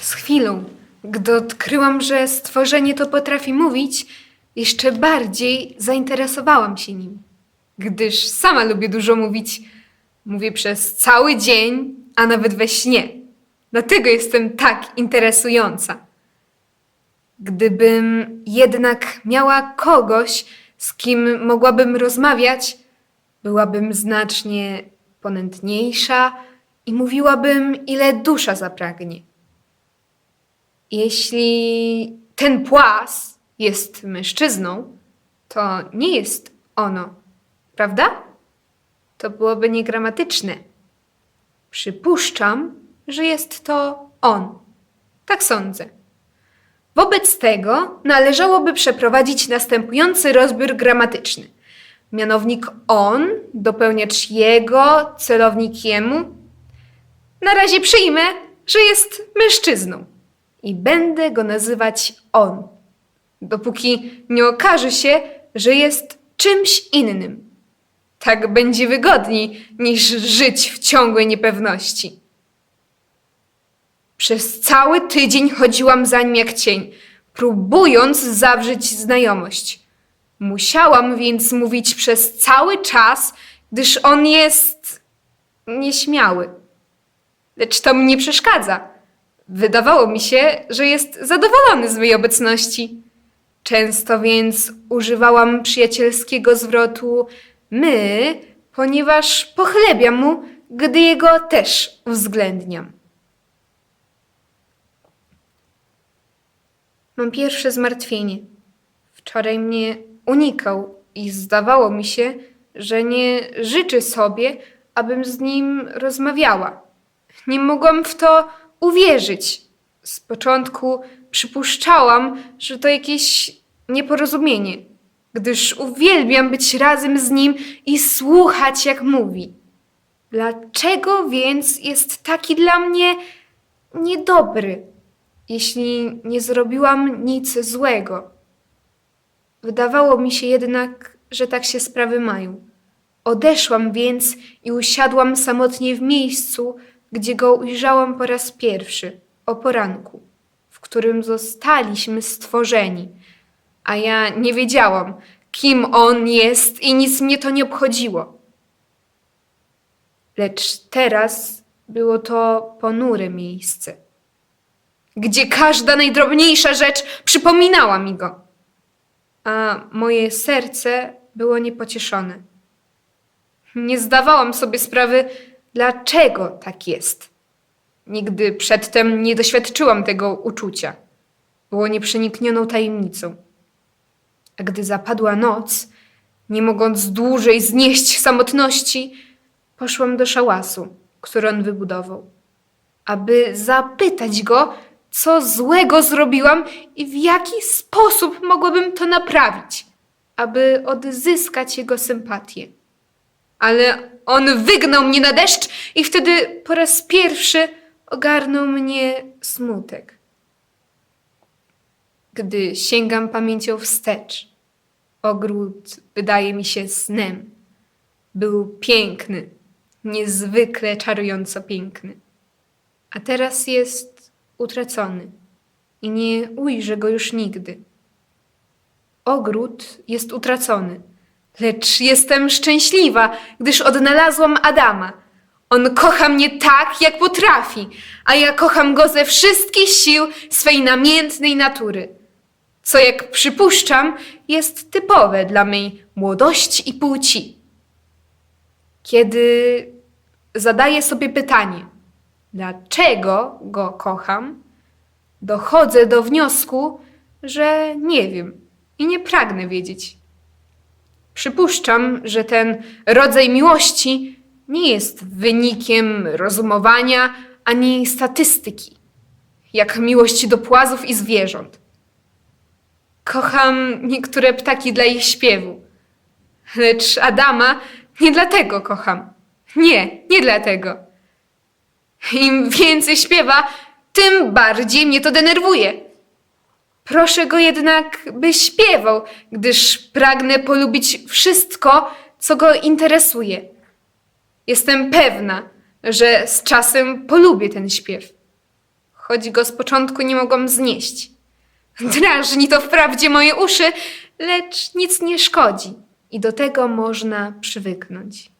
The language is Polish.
Z chwilą, gdy odkryłam, że stworzenie to potrafi mówić, jeszcze bardziej zainteresowałam się nim. Gdyż sama lubię dużo mówić. Mówię przez cały dzień, a nawet we śnie. Dlatego jestem tak interesująca. Gdybym jednak miała kogoś, z kim mogłabym rozmawiać, byłabym znacznie ponętniejsza i mówiłabym, ile dusza zapragnie. Jeśli ten płas jest mężczyzną, to nie jest ono, prawda? To byłoby niegramatyczne. Przypuszczam, że jest to on. Tak sądzę. Wobec tego należałoby przeprowadzić następujący rozbiór gramatyczny. Mianownik on, dopełniacz jego, celownik jemu. Na razie przyjmę, że jest mężczyzną i będę go nazywać on, dopóki nie okaże się, że jest czymś innym. Tak będzie wygodniej niż żyć w ciągłej niepewności. Przez cały tydzień chodziłam za nim jak cień, próbując zawrzeć znajomość. Musiałam więc mówić przez cały czas, gdyż on jest nieśmiały. Lecz to mi nie przeszkadza. Wydawało mi się, że jest zadowolony z mojej obecności. Często więc używałam przyjacielskiego zwrotu my, ponieważ pochlebiam mu, gdy jego też uwzględniam. Mam pierwsze zmartwienie. Wczoraj mnie unikał i zdawało mi się, że nie życzy sobie, abym z nim rozmawiała. Nie mogłam w to uwierzyć. Z początku przypuszczałam, że to jakieś nieporozumienie, gdyż uwielbiam być razem z nim i słuchać, jak mówi. Dlaczego więc jest taki dla mnie niedobry, jeśli nie zrobiłam nic złego? Wydawało mi się jednak, że tak się sprawy mają. Odeszłam więc i usiadłam samotnie w miejscu, gdzie go ujrzałam po raz pierwszy, o poranku, w którym zostaliśmy stworzeni, a ja nie wiedziałam, kim on jest i nic mnie to nie obchodziło. Lecz teraz było to ponure miejsce, gdzie każda najdrobniejsza rzecz przypominała mi go, a moje serce było niepocieszone. Nie zdawałam sobie sprawy, dlaczego tak jest. Nigdy przedtem nie doświadczyłam tego uczucia. Było nieprzeniknioną tajemnicą. A gdy zapadła noc, nie mogąc dłużej znieść samotności, poszłam do szałasu, który on wybudował, aby zapytać go, co złego zrobiłam i w jaki sposób mogłabym to naprawić, aby odzyskać jego sympatię ale on wygnał mnie na deszcz i wtedy po raz pierwszy ogarnął mnie smutek. Gdy sięgam pamięcią wstecz, ogród wydaje mi się snem. Był piękny, niezwykle czarująco piękny. A teraz jest utracony i nie ujrzę go już nigdy. Ogród jest utracony, lecz jestem szczęśliwa, gdyż odnalazłam Adama. On kocha mnie tak, jak potrafi, a ja kocham go ze wszystkich sił swej namiętnej natury. Co, jak przypuszczam, jest typowe dla mej młodości i płci. Kiedy zadaję sobie pytanie, dlaczego go kocham, dochodzę do wniosku, że nie wiem i nie pragnę wiedzieć. Przypuszczam, że ten rodzaj miłości nie jest wynikiem rozumowania ani statystyki, jak miłość do płazów i zwierząt. Kocham niektóre ptaki dla ich śpiewu, lecz Adama nie dlatego kocham. Nie, nie dlatego. Im więcej śpiewa, tym bardziej mnie to denerwuje. Proszę go jednak, by śpiewał, gdyż pragnę polubić wszystko, co go interesuje. Jestem pewna, że z czasem polubię ten śpiew. choć go z początku nie mogłam znieść. Drażni to wprawdzie moje uszy, lecz nic nie szkodzi i do tego można przywyknąć.